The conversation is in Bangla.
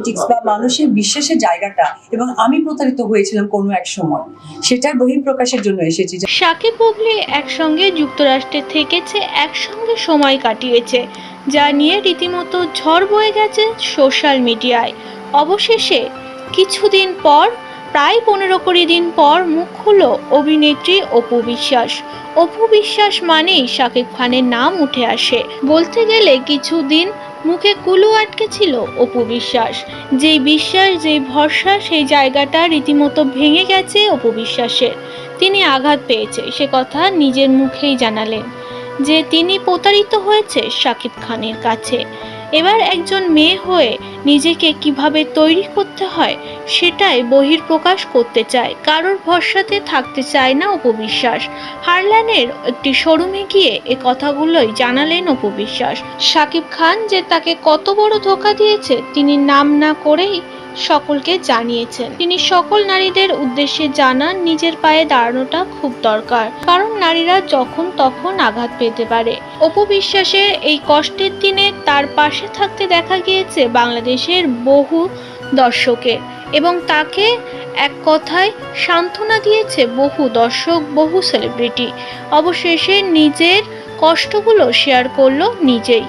পলিটিক্স বা মানুষের বিশ্বাসের জায়গাটা এবং আমি প্রতারিত হয়েছিলাম কোনো এক সময়, সেটার বহিঃপ্রকাশের জন্য এসেছি। সাকিব বুবলি একসঙ্গে যুক্তরাষ্ট্রে থেকেছে, একসঙ্গে সময় কাটিয়েছে, যা নিয়ে রীতিমতো ঝড় বয়ে গেছে সোশ্যাল মিডিয়ায়। অবশেষে কিছুদিন পর, প্রায় পনেরো কুড়ি দিন পর মুখ খুলল অভিনেত্রী অপু বিশ্বাস। অপু বিশ্বাস মানেই শাকিব খানের নাম উঠে আসে। বলতে গেলে কিছুদিন মুখে কুলু আটকে ছিল অপু বিশ্বাস। যেই বিশ্বাস, যেই ভরসা, সেই জায়গাটা রীতিমতো ভেঙে গেছে অপু বিশ্বাসের। তিনি আঘাত পেয়েছে, সে কথা নিজের মুখেই জানালেন। যে তিনি প্রতারিত হয়েছে শাকিব খানের কাছে। এবার একজন মেয়ে হয়ে নিজেকে কীভাবে তৈরি করতে হয়, সেটাই বহির প্রকাশ করতে চায়। কারোর ভরসাতে থাকতে চায় না উপবিশ্বাস হারল্যানের একটি শোরুমে গিয়ে এ কথাগুলোই জানালেন উপবিশ্বাস সাকিব খান যে তাকে কত বড় ধোকা দিয়েছে, তিনি নাম না করেই সকলকে জানিয়েছেন। তিনি সকল নারীদের উদ্দেশ্যে জানান, নিজের পায়ে দাঁড়ানোটা খুব দরকার, কারণ নারীরা যখন তখন আঘাত পেতে পারে। অপু বিশ্বাসের এই কষ্টের দিনে তার পাশে থাকতে দেখা গিয়েছে বাংলাদেশের বহু দর্শকের এবং তাকে এক কথায় সান্ত্বনা দিয়েছে বহু দর্শক, বহু সেলিব্রিটি। অবশেষে নিজের কষ্টগুলো শেয়ার করল নিজেই।